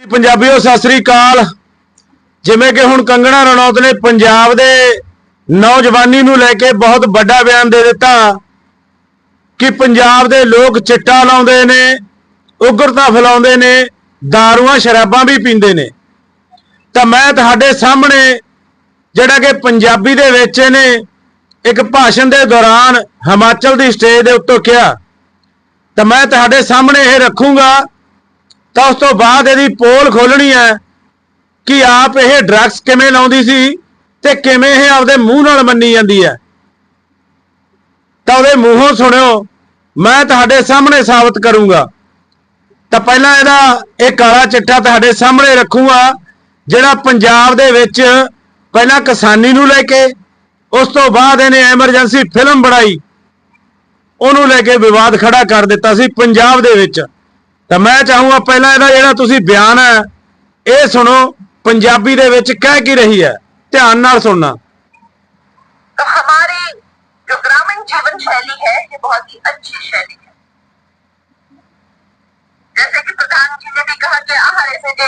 ਜੀ, ਪੰਜਾਬੀਓ, ਸਤਿ ਸ੍ਰੀ ਅਕਾਲ। ਜਿਵੇਂ ਕਿ ਹੁਣ ਕੰਗਣਾ ਰਣੌਤ ਨੇ ਪੰਜਾਬ ਦੇ ਨੌਜਵਾਨੀ ਨੂੰ ਲੈ ਕੇ ਬਹੁਤ ਵੱਡਾ ਬਿਆਨ ਦੇ ਦਿੱਤਾ ਕਿ ਪੰਜਾਬ ਦੇ ਲੋਕ ਚਿੱਟਾ ਲਾਉਂਦੇ ਨੇ, ਉਗਰਤਾ ਫੈਲਾਉਂਦੇ ਨੇ, ਦਾਰੂਆਂ, ਸ਼ਰਾਬਾਂ ਵੀ ਪੀਂਦੇ ਨੇ। ਤਾਂ ਮੈਂ ਤੁਹਾਡੇ ਸਾਹਮਣੇ ਜਿਹੜਾ ਕਿ ਪੰਜਾਬੀ ਦੇ ਵਿੱਚ ਇਹਨੇ ਇੱਕ ਭਾਸ਼ਣ ਦੇ ਦੌਰਾਨ ਹਿਮਾਚਲ ਦੀ ਸਟੇਜ ਦੇ ਉੱਤੋਂ ਕਿਹਾ ਤਾਂ ਮੈਂ ਤੁਹਾਡੇ ਸਾਹਮਣੇ ਇਹ ਰੱਖੂੰਗਾ ਤਾਂ ਉਸ ਤੋਂ ਬਾਅਦ ਇਹਦੀ ਪੋਲ ਖੋਲਣੀ ਹੈ ਕਿ ਆਪ ਇਹ ਡਰੱਗਸ ਕਿਵੇਂ ਲਾਉਂਦੀ ਸੀ ਤੇ ਕਿਵੇਂ ਇਹ ਆਪਦੇ ਮੂੰਹ ਨਾਲ ਮੰਨੀ ਜਾਂਦੀ ਹੈ। ਤਾਂ ਉਹਦੇ ਮੂੰਹੋਂ ਸੁਣਿਓ, ਮੈਂ ਤੁਹਾਡੇ ਸਾਹਮਣੇ ਸਾਬਤ ਕਰੂੰਗਾ। ਤਾਂ ਪਹਿਲਾਂ ਇਹਦਾ ਇਹ ਕਾਲਾ ਚਿੱਟਾ ਤੁਹਾਡੇ ਸਾਹਮਣੇ ਰੱਖੂੰਗਾ, ਜਿਹੜਾ ਪੰਜਾਬ ਦੇ ਵਿੱਚ ਪਹਿਲਾਂ ਕਿਸਾਨੀ ਨੂੰ ਲੈ ਕੇ, ਉਸ ਤੋਂ ਬਾਅਦ ਇਹਨੇ ਐਮਰਜੈਂਸੀ ਫਿਲਮ ਬਣਾਈ। ਉਹਨੂੰ ਲੈ ਕੇ ਵਿਵਾਦ ਖੜਾ ਕਰ ਦਿੱਤਾ ਸੀ ਪੰਜਾਬ ਦੇ ਵਿੱਚ। ਤਾਂ ਮੈਂ ਚਾਹੂੰਗਾ ਪਹਿਲਾਂ ਇਹਦਾ ਜਿਹੜਾ ਤੁਸੀਂ ਬਿਆਨ ਹੈ ਇਹ ਸੁਣੋ ਪੰਜਾਬੀ ਦੇ ਵਿੱਚ ਕਹਿ ਕੀ ਰਹੀ ਹੈ ਧਿਆਨ ਨਾਲ ਸੁਣਨਾ तो हमारी जो ग्रामीण जीवन शैली है ये बहुत ही अच्छी शैली है जैसे कि प्रधान जी ने भी कहा कि आहार ऐसे जे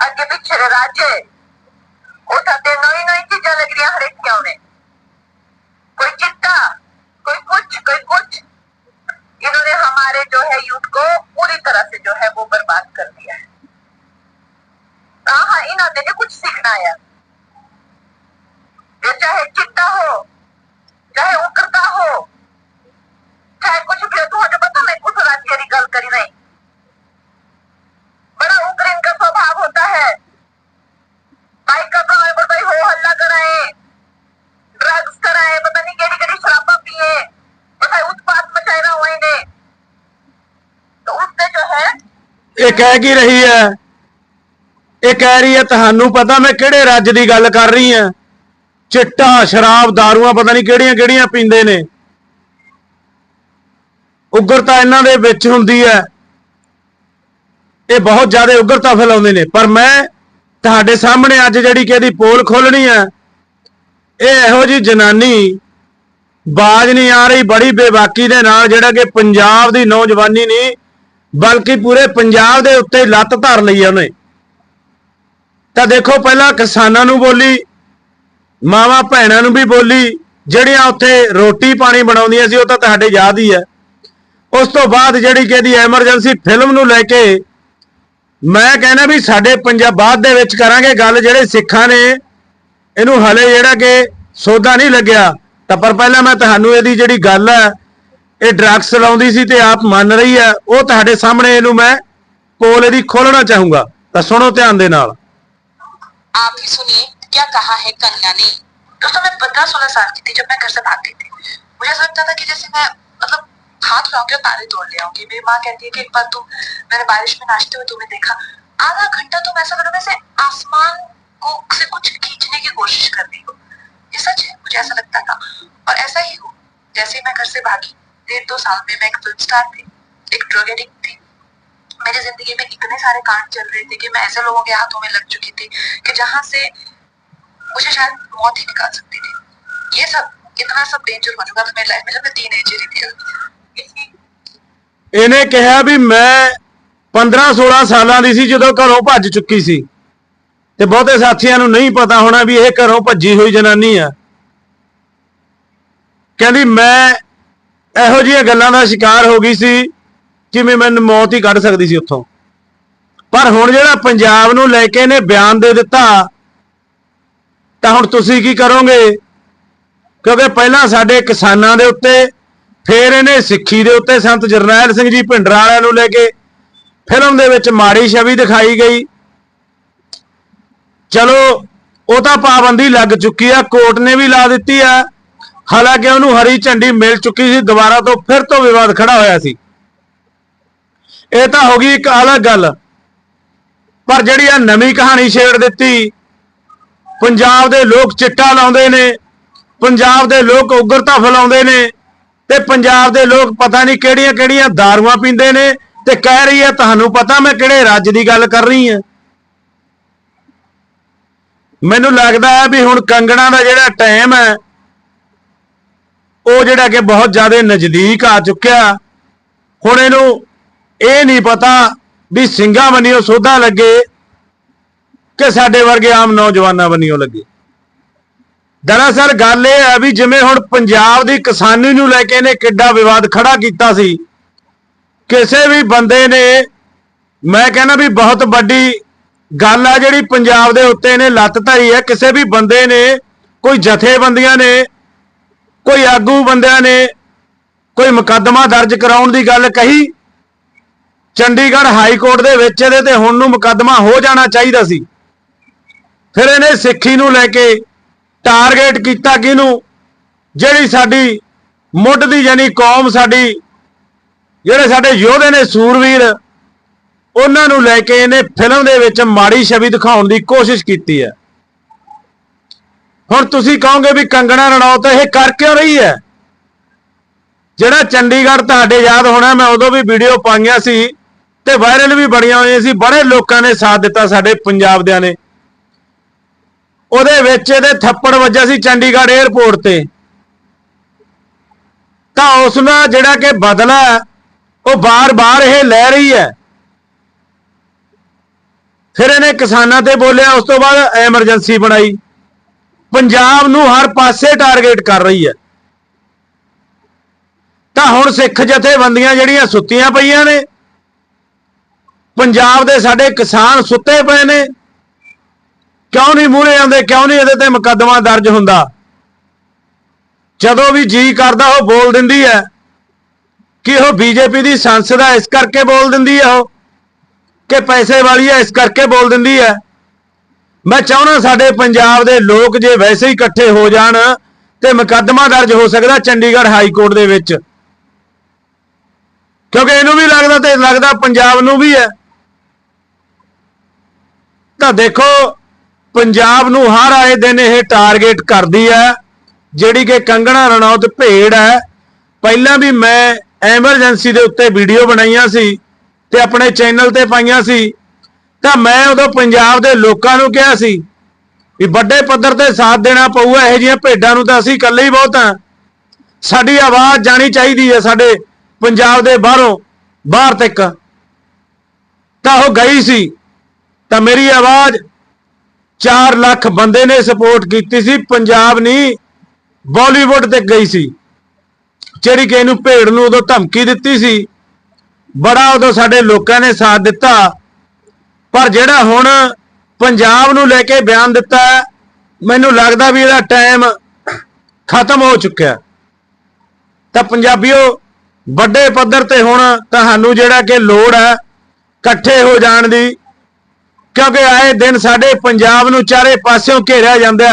अगे पिछे राज्य उठाते नई नई चीजें लग रही हर एक बर्बाद कर दिया है हाँ इन्होंने भी कुछ सीखना है ये चाहे ਕਹਿ ਕੀ ਰਹੀ ਹੈ? ਇਹ ਕਹਿ ਰਹੀ ਹੈ, ਤੁਹਾਨੂੰ ਪਤਾ ਮੈਂ ਕਿਹੜੇ ਰਾਜ ਦੀ ਗੱਲ ਕਰ ਰਹੀ ਹਾਂ? ਚਿੱਟਾ, ਸ਼ਰਾਬ, ਦਾਰੂਆਂ, ਪਤਾ ਨਹੀਂ ਕਿਹੜੀਆਂ ਕਿਹੜੀਆਂ ਪੀਂਦੇ ਨੇ। ਉਗਰਤਾ ਇਹਨਾਂ ਦੇ ਵਿੱਚ ਹੁੰਦੀ ਹੈ। ਇਹ ਬਹੁਤ ਜ਼ਿਆਦਾ ਉਗਰਤਾ ਫੈਲਾਉਂਦੇ ਨੇ। ਪਰ ਮੈਂ ਤੁਹਾਡੇ ਸਾਹਮਣੇ ਅੱਜ ਜਿਹੜੀ ਕਿ ਇਹਦੀ ਪੋਲ ਖੋਲਣੀ ਹੈ, ਇਹ ਇਹੋ ਜੀ ਜਨਾਨੀ ਬਾਜ ਨਹੀਂ ਆ ਰਹੀ, ਬੜੀ ਬੇਬਾਕੀ ਦੇ ਨਾਲ ਜਿਹੜਾ ਕਿ ਪੰਜਾਬ ਦੀ ਨੌਜਵਾਨੀ ਨਹੀਂ ਬਲਕਿ ਪੂਰੇ ਪੰਜਾਬ ਦੇ ਉੱਤੇ ਲੱਤ ਧਰ ਲਈ ਆ ਉਹਨੇ। ਤਾਂ ਦੇਖੋ ਪਹਿਲਾਂ ਕਿਸਾਨਾਂ ਨੂੰ ਬੋਲੀ, ਮਾਵਾਂ ਭੈਣਾਂ ਨੂੰ ਵੀ ਬੋਲੀ, ਜਿਹੜੀਆਂ ਉੱਥੇ ਰੋਟੀ ਪਾਣੀ ਬਣਾਉਂਦੀਆਂ ਸੀ ਉਹ ਤਾਂ ਤੁਹਾਡੇ ਯਾਦ ਹੀ ਹੈ ਉਸ ਤੋਂ ਬਾਅਦ ਜਿਹੜੀ ਕਿ ਇਹਦੀ ਐਮਰਜੈਂਸੀ ਫਿਲਮ ਨੂੰ ਲੈ ਕੇ ਮੈਂ ਕਹਿੰਦਾ ਵੀ ਸਾਡੇ ਪੰਜਾਬ ਬਾਅਦ ਦੇ ਵਿੱਚ ਕਰਾਂਗੇ ਗੱਲ, ਜਿਹੜੇ ਸਿੱਖਾਂ ਨੇ, ਇਹਨੂੰ ਹਲੇ ਜਿਹੜਾ ਕਿ ਸੌਦਾ ਨਹੀਂ ਲੱਗਿਆ। ਤਾਂ ਪਰ ਪਹਿਲਾਂ ਮੈਂ ਤੁਹਾਨੂੰ ਇਹਦੀ ਜਿਹੜੀ ਗੱਲ ਹੈ ਇਹ ਡਰੱਗਸ ਲਾਉਂਦੀ ਸੀ ਤੇ ਆਪ ਮੰਨ ਰਹੀ ਹੈ ਉਹ ਤੁਹਾਡੇ ਸਾਹਮਣੇ ਇਹਨੂੰ ਮੈਂ ਪੋਲ ਇਹਦੀ ਖੋਲਣਾ ਚਾਹੂੰਗਾ ਤਾਂ ਸੁਣੋ ਧਿਆਨ ਦੇ ਨਾਲ आप ही सुनिए क्या कहा है कन्या ने दोस्तों मैं पंद्रह सोलह साल की थी जब मैं घर से भागती थी मुझे ऐसा लगता था कि जैसे मैं मतलब हाथ लगा और तारे तोड़ ले आऊंगी मेरी माँ कहती है कि एक बार तुम मैंने बारिश में नाचते हुए तुम्हें देखा आधा घंटा तुम ऐसा लगा वैसे आसमान को से कुछ खींचने की कोशिश कर रही हो ये सच है मुझे ऐसा लगता था और ऐसा ही हो जैसे ही मैं घर से भागी डेढ़ दो साल में मैं एक फिल्म स्टार थी एक ड्रग एडिक्ट थी मेरी जिंदगी में इतने सारे कांड चल रहे थे कि मैं ऐसे लोगों के हाथों में लग चुकी थी कि जहां से मुझे शायद मौत ही निकाल सकती थी ये सब इतना सब डेंजर हो चुका था मेरी लाइफ में जब मैं तीन एज ही थी ਇਹਨੇ ਕਿਹਾ ਵੀ ਮੈਂ 15 16 ਸਾਲਾਂ ਦੀ ਸੀ ਜਦੋਂ ਘਰੋਂ ਭੱਜ ਚੁੱਕੀ ਸੀ ਤੇ ਬਹੁਤੇ ਸਾਥੀਆਂ ਨੂੰ ਨਹੀਂ ਪਤਾ ਹੋਣਾ ਵੀ ਇਹ ਘਰੋਂ ਭੱਜੀ ਹੋਈ ਜਨਾਨੀ ਆ ਕਹਿੰਦੀ ਮੈਂ ਇਹੋ ਜਿਹੀਆਂ ਗੱਲਾਂ ਦਾ ਸ਼ਿਕਾਰ ਹੋ ਗਈ ਸੀ ਜਿਵੇਂ ਮੈਨੂੰ ਮੌਤ ਹੀ ਕੱਢ ਸਕਦੀ ਸੀ ਉੱਥੋਂ। ਪਰ ਹੁਣ ਜਿਹੜਾ ਪੰਜਾਬ ਨੂੰ ਲੈ ਕੇ ਇਹਨੇ ਬਿਆਨ ਦੇ ਦਿੱਤਾ, ਤਾਂ ਹੁਣ ਤੁਸੀਂ ਕੀ ਕਰੋਗੇ? ਕਿਉਂਕਿ ਪਹਿਲਾਂ ਸਾਡੇ ਕਿਸਾਨਾਂ ਦੇ ਉੱਤੇ, ਫਿਰ ਇਹਨੇ ਸਿੱਖੀ ਦੇ ਉੱਤੇ ਸੰਤ ਜਰਨੈਲ ਸਿੰਘ ਜੀ ਭਿੰਡਰਾਂ ਵਾਲਿਆਂ ਨੂੰ ਲੈ ਕੇ ਫਿਲਮ ਦੇ ਵਿੱਚ ਮਾੜੀ ਛਵੀ ਦਿਖਾਈ ਗਈ। ਚਲੋ, ਉਹ ਤਾਂ ਪਾਬੰਦੀ ਲੱਗ ਚੁੱਕੀ ਆ, ਕੋਰਟ ਨੇ ਵੀ ਲਾ ਦਿੱਤੀ ਆ। ਹਾਲਾਂਕਿ ਉਹਨੂੰ ਹਰੀ ਝੰਡੀ ਮਿਲ ਚੁੱਕੀ ਸੀ, ਦੁਬਾਰਾ ਤੋਂ ਫਿਰ ਤੋਂ ਵਿਵਾਦ ਖੜਾ ਹੋਇਆ ਸੀ। ਇਹ ਤਾਂ ਹੋ ਗਈ ਇੱਕ ਅਲੱਗ ਗੱਲ। ਪਰ ਜਿਹੜੀ ਆ ਨਵੀਂ ਕਹਾਣੀ ਛੇੜ ਦਿੱਤੀ, ਪੰਜਾਬ ਦੇ ਲੋਕ ਚਿੱਟਾ ਲਾਉਂਦੇ ਨੇ, ਪੰਜਾਬ ਦੇ ਲੋਕ ਉਗਰਤਾ ਫੈਲਾਉਂਦੇ ਨੇ, ਤੇ ਪੰਜਾਬ ਦੇ ਲੋਕ ਪਤਾ ਨਹੀਂ ਕਿਹੜੀਆਂ ਕਿਹੜੀਆਂ ਦਾਰੂਆਂ ਪੀਂਦੇ ਨੇ, ਤੇ ਕਹਿ ਰਹੀ ਹੈ ਤੁਹਾਨੂੰ ਪਤਾ ਮੈਂ ਕਿਹੜੇ ਰਾਜ ਦੀ ਗੱਲ ਕਰ ਰਹੀ ਹਾਂ ਮੈਨੂੰ ਲੱਗਦਾ ਹੈ ਵੀ ਹੁਣ ਕੰਗਣਾ ਦਾ ਜਿਹੜਾ ਟਾਈਮ ਹੈ ਉਹ ਜਿਹੜਾ ਕਿ ਬਹੁਤ ਜ਼ਿਆਦਾ ਨਜ਼ਦੀਕ ਆ ਚੁੱਕਿਆ। ਹੁਣ ਇਹਨੂੰ ਇਹ ਨਹੀਂ ਪਤਾ ਵੀ ਸਿੰਘਾਂ ਬੰਨਿਓ ਸੋਧਾ ਲੱਗੇ ਕਿ ਸਾਡੇ ਵਰਗੇ ਆਮ ਨੌਜਵਾਨਾਂ ਬੰਨਿਓ ਲੱਗੇ। ਦਰਅਸਲ ਗੱਲ ਇਹ ਹੈ ਵੀ ਜਿਵੇਂ ਹੁਣ ਪੰਜਾਬ ਦੀ ਕਿਸਾਨੀ ਨੂੰ ਲੈ ਕੇ ਇਹਨੇ ਕਿੱਡਾ ਵਿਵਾਦ ਖੜਾ ਕੀਤਾ ਸੀ। ਕਿਸੇ ਵੀ ਬੰਦੇ ਨੇ, ਮੈਂ ਕਹਿੰਦਾ ਵੀ ਬਹੁਤ ਵੱਡੀ ਗੱਲ ਆ ਜਿਹੜੀ ਪੰਜਾਬ ਦੇ ਉੱਤੇ ਇਹਨੇ ਲੱਤ ਧਰੀ ਹੈ ਕਿਸੇ ਵੀ ਬੰਦੇ ਨੇ, ਕੋਈ ਜਥੇਬੰਦੀਆਂ ਨੇ ਕੋਈ ਆਗੂ ਬੰਦਿਆਂ ਨੇ ਕੋਈ ਮੁਕੱਦਮਾ ਦਰਜ ਕਰਾਉਣ ਦੀ ਗੱਲ ਕਹੀ, ਚੰਡੀਗੜ੍ਹ ਹਾਈ ਕੋਰਟ ਦੇ ਵਿੱਚ ਇਹਦੇ ਤੇ ਹੁਣ ਨੂੰ ਮੁਕੱਦਮਾ ਹੋ ਜਾਣਾ ਚਾਹੀਦਾ ਸੀ। ਫਿਰ ਇਹਨੇ ਸਿੱਖੀ ਨੂੰ ਲੈ ਕੇ ਟਾਰਗੇਟ ਕੀਤਾ ਕਿਹਨੂੰ? ਜਿਹੜੀ ਸਾਡੀ ਮੁੱਢ ਦੀ ਯਾਨੀ ਕੌਮ ਸਾਡੀ, ਜਿਹੜੇ ਸਾਡੇ ਯੋਧੇ ਨੇ ਸੂਰਵੀਰ, ਉਹਨਾਂ ਨੂੰ ਲੈ ਕੇ ਇਹਨੇ ਫਿਲਮ ਦੇ ਵਿੱਚ ਮਾੜੀ ਛਵੀ ਦਿਖਾਉਣ ਦੀ ਕੋਸ਼ਿਸ਼ ਕੀਤੀ ਹੈ। ਹੁਣ ਤੁਸੀਂ ਕਹੋਗੇ ਵੀ ਕੰਗਣਾ ਰਣੌਤ ਇਹ ਕਰ ਕਿਉਂ ਰਹੀ ਹੈ? ਜਿਹੜਾ ਚੰਡੀਗੜ੍ਹ ਤੁਹਾਡੇ ਯਾਦ ਹੋਣਾ, ਮੈਂ ਉਦੋਂ ਵੀ ਵੀਡੀਓ ਪਾਈਆਂ ਸੀ ਤੇ ਵਾਇਰਲ ਵੀ ਬੜੀਆਂ ਹੋਈਆਂ ਸੀ, ਬੜੇ ਲੋਕਾਂ ਨੇ ਸਾਥ ਦਿੱਤਾ ਸਾਡੇ ਪੰਜਾਬ ਦਿਆਂ ਨੇ। ਉਹਦੇ ਵਿੱਚ ਇਹਦੇ ਥੱਪੜ ਵੱਜਿਆ ਸੀ ਚੰਡੀਗੜ੍ਹ 에ਅਰਪੋਰਟ ਤੇ। ਤਾਂ ਉਸ ਦਾ ਜਿਹੜਾ ਕਿ ਬਦਲਾ ਉਹ ਬਾਰ-ਬਾਰ ਇਹ ਲੈ ਰਹੀ ਹੈ। ਫਿਰ ਇਹਨੇ ਕਿਸਾਨਾਂ ਤੇ ਬੋਲਿਆ, ਉਸ ਤੋਂ ਬਾਅਦ ਐਮਰਜੈਂਸੀ ਬਣਾਈ। ਪੰਜਾਬ ਨੂੰ ਹਰ ਪਾਸੇ ਟਾਰਗੇਟ ਕਰ ਰਹੀ ਹੈ। ਤਾਂ ਹੁਣ ਸਿੱਖ ਜਥੇਬੰਦੀਆਂ ਜਿਹੜੀਆਂ ਸੁੱਤੀਆਂ ਪਈਆਂ ਨੇ, ਪੰਜਾਬ ਦੇ ਸਾਡੇ ਕਿਸਾਨ ਸੁੱਤੇ ਪਏ ਨੇ, ਕਿਉਂ ਨਹੀਂ ਮੂਹਰੇ ਆਉਂਦੇ, ਕਿਉਂ ਨਹੀਂ ਇਹਦੇ ਤੇ ਮੁਕੱਦਮਾ ਦਰਜ ਹੁੰਦਾ? ਜਦੋਂ ਵੀ ਜੀ ਕਰਦਾ, ਉਹ ਬੋਲ ਦਿੰਦੀ ਹੈ ਕਿ ਉਹ ਬੀਜੇਪੀ ਦੀ ਸੰਸਦ ਹੈ, ਇਸ ਕਰਕੇ ਬੋਲ ਦਿੰਦੀ ਹੈ ਉਹ, ਕਿ ਪੈਸੇ ਵਾਲੀ ਹੈ, ਇਸ ਕਰਕੇ ਬੋਲ ਦਿੰਦੀ ਹੈ। ਮੈਂ ਚਾਹੁੰਦਾ ਸਾਡੇ ਪੰਜਾਬ ਦੇ ਲੋਕ ਜੇ ਵੈਸੇ ਹੀ ਇਕੱਠੇ ਹੋ ਜਾਣ ਤੇ ਮੁਕੱਦਮਾ ਦਰਜ ਹੋ ਸਕਦਾ ਚੰਡੀਗੜ੍ਹ ਹਾਈ ਕੋਰਟ ਦੇ ਵਿੱਚ। ਕਿਉਂਕਿ ਇਹਨੂੰ ਵੀ ਲੱਗਦਾ ਤੇ ਲੱਗਦਾ ਪੰਜਾਬ ਨੂੰ ਵੀ ਹੈ। ਤਾਂ ਦੇਖੋ, ਪੰਜਾਬ ਨੂੰ ਹਰ ਆਏ ਦਿਨ ਇਹ ਟਾਰਗੇਟ ਕਰਦੀ ਹੈ, ਜਿਹੜੀ ਕਿ ਕੰਗਣਾ ਰਣੌਤ ਭੇੜ ਹੈ। ਪਹਿਲਾਂ ਵੀ ਮੈਂ ਐਮਰਜੈਂਸੀ ਦੇ ਉੱਤੇ ਵੀਡੀਓ ਬਣਾਈਆਂ ਸੀ ਤੇ ਆਪਣੇ ਚੈਨਲ ਤੇ ਪਾਈਆਂ ਸੀ। ਤਾਂ ਮੈਂ ਉਦੋਂ ਪੰਜਾਬ ਦੇ ਲੋਕਾਂ ਨੂੰ ਕਿਹਾ ਸੀ ਵੀ ਵੱਡੇ ਪੱਧਰ ਤੇ ਸਾਥ ਦੇਣਾ ਪਊਗਾ, ਇਹੋ ਜਿਹੀਆਂ ਭੇਡਾਂ ਨੂੰ ਤਾਂ ਅਸੀਂ ਇਕੱਲੇ ਹੀ ਬਹੁਤ ਹਾਂ। ਸਾਡੀ ਆਵਾਜ਼ ਜਾਣੀ ਚਾਹੀਦੀ ਹੈ ਸਾਡੇ ਪੰਜਾਬ ਦੇ ਬਾਹਰੋਂ, ਬਾਹਰ ਤੱਕ। ਤਾਂ ਉਹ ਗਈ ਸੀ, ਤਾਂ ਮੇਰੀ ਆਵਾਜ਼ 4 ਲੱਖ ਬੰਦੇ ਨੇ ਸਪੋਰਟ ਕੀਤੀ ਸੀ, ਪੰਜਾਬ ਨਹੀਂ ਬਾਲੀਵੁੱਡ ਤੱਕ ਗਈ ਸੀ। ਜਿਹੜੀ ਕਿ ਇਹਨੂੰ ਭੇੜ ਨੂੰ ਉਦੋਂ ਧਮਕੀ ਦਿੱਤੀ ਸੀ, ਬੜਾ ਉਦੋਂ ਸਾਡੇ ਲੋਕਾਂ ਨੇ ਸਾਥ ਦਿੱਤਾ। ਪਰ ਜਿਹੜਾ ਹੁਣ ਪੰਜਾਬ ਨੂੰ ਲੈ ਕੇ ਬਿਆਨ ਦਿੱਤਾ ਮੈਨੂੰ ਲੱਗਦਾ ਵੀ ਇਹਦਾ ਟਾਈਮ ਖਤਮ ਹੋ ਚੁੱਕਿਆ ਤਾਂ ਪੰਜਾਬੀਓ, ਵੱਡੇ ਪੱਧਰ ਤੇ ਹੁਣ ਤੁਹਾਨੂੰ ਜਿਹੜਾ ਕਿ ਲੋੜ ਹੈ ਇਕੱਠੇ ਹੋ ਜਾਣ ਦੀ, ਕਿਉਂਕਿ ਆਏ ਦਿਨ ਸਾਡੇ ਪੰਜਾਬ ਨੂੰ ਚਾਰੇ ਪਾਸਿਓਂ ਘੇਰਿਆ ਜਾਂਦਾ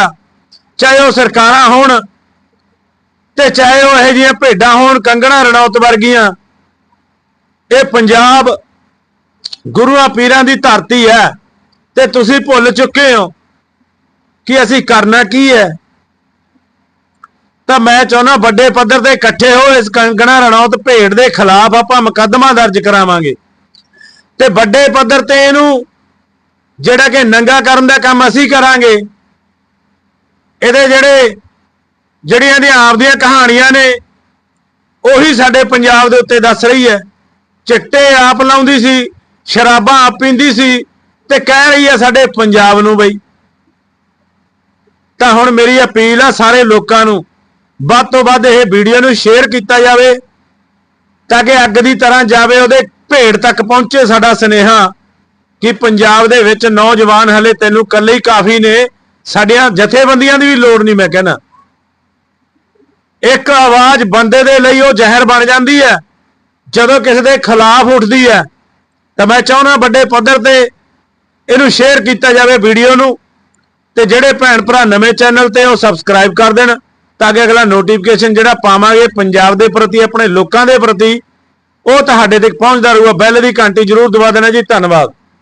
ਚਾਹੇ ਉਹ ਸਰਕਾਰਾਂ ਹੋਣ ਤੇ ਚਾਹੇ ਉਹ ਇਹੋ ਜਿਹੀਆਂ ਭੇਡਾਂ ਹੋਣ, ਕੰਗਣਾ ਰਣੌਤ ਵਰਗੀਆਂ, ਇਹ ਪੰਜਾਬ ਗੁਰੂਆਂ ਪੀਰਾਂ ਦੀ ਧਰਤੀ ਹੈ ਤੇ ਤੁਸੀਂ ਭੁੱਲ ਚੁੱਕੇ ਹੋ ਕਿ ਅਸੀਂ ਕਰਨਾ ਕੀ ਹੈ। ਤਾਂ ਮੈਂ ਚਾਹੁੰਦਾ ਵੱਡੇ ਪੱਧਰ ਤੇ ਇਕੱਠੇ ਹੋ ਇਸ ਕੰਗਣਾ ਰਣੌਤ ਭੇਡ ਦੇ ਖਿਲਾਫ ਆਪਾਂ ਮੁਕੱਦਮਾ ਦਰਜ ਕਰਾਵਾਂਗੇ। ਤੇ ਵੱਡੇ ਪੱਧਰ ਤੇ ਇਹਨੂੰ ਜਿਹੜਾ ਕਿ ਨੰਗਾ ਕਰਨ ਦਾ ਕੰਮ ਅਸੀਂ ਕਰਾਂਗੇ। ਇਹਦੇ ਜਿਹੜੇ, ਜਿਹੜੀਆਂ ਦੀਆਂ ਆਪਦੀਆਂ ਕਹਾਣੀਆਂ ਨੇ, ਉਹੀ ਸਾਡੇ ਪੰਜਾਬ ਦੇ ਉੱਤੇ ਦੱਸ ਰਹੀ ਹੈ। ਚਿੱਟੇ ਆਪ ਲਾਉਂਦੀ ਸੀ। ਸ਼ਰਾਬਾਂ ਆਪ ਪੀਂਦੀ ਸੀ ਤੇ ਕਹਿ ਰਹੀ ਹੈ ਸਾਡੇ ਪੰਜਾਬ ਨੂੰ ਬਈ। ਤਾਂ ਹੁਣ ਮੇਰੀ ਅਪੀਲ ਆ ਸਾਰੇ ਲੋਕਾਂ ਨੂੰ, ਵੱਧ ਤੋਂ ਵੱਧ ਇਹ ਵੀਡੀਓ ਨੂੰ ਸ਼ੇਅਰ ਕੀਤਾ ਜਾਵੇ, ਤਾਂ ਕਿ ਅੱਗ ਦੀ ਤਰ੍ਹਾਂ ਜਾਵੇ, ਉਹਦੇ ਭੇੜ ਤੱਕ ਪਹੁੰਚੇ ਸਾਡਾ ਸਨੇਹਾ ਕਿ ਪੰਜਾਬ ਦੇ ਵਿੱਚ ਨੌਜਵਾਨ ਹਲੇ ਤੈਨੂੰ ਇਕੱਲੇ ਹੀ ਕਾਫੀ ਨੇ, ਸਾਡੀਆਂ ਜਥੇਬੰਦੀਆਂ ਦੀ ਵੀ ਲੋੜ ਨਹੀਂ ਮੈਂ ਕਹਿੰਦਾ ਇੱਕ ਆਵਾਜ਼ ਬੰਦੇ ਦੇ ਲਈ ਉਹ ਜ਼ਹਿਰ ਬਣ ਜਾਂਦੀ ਹੈ, ਜਦੋਂ ਕਿਸੇ ਦੇ ਖਿਲਾਫ ਉੱਠਦੀ ਹੈ। ਤਾਂ ਮੈਂ ਚਾਹੁੰਦਾ ਵੱਡੇ ਪੱਧਰ ਤੇ ਇਹਨੂੰ ਸ਼ੇਅਰ ਕੀਤਾ ਜਾਵੇ ਵੀਡੀਓ ਨੂੰ ਤੇ ਜਿਹੜੇ ਭੈਣ ਭਰਾ ਨਵੇਂ ਚੈਨਲ ਤੇ ਉਹ ਸਬਸਕ੍ਰਾਈਬ ਕਰ ਦੇਣ ਤਾਂ ਕਿ ਅਗਲਾ ਨੋਟੀਫਿਕੇਸ਼ਨ ਜਿਹੜਾ ਪਾਵਾਂਗੇ ਪੰਜਾਬ ਦੇ ਪ੍ਰਤੀ, ਆਪਣੇ ਲੋਕਾਂ ਦੇ ਪ੍ਰਤੀ, ਉਹ ਤੁਹਾਡੇ ਤੱਕ ਪਹੁੰਚਦਾ ਰਹੂਗਾ। ਬੈਲ ਦੀ ਘੰਟੀ ਜ਼ਰੂਰ ਦਬਾ ਦੇਣਾ ਜੀ। ਧੰਨਵਾਦ।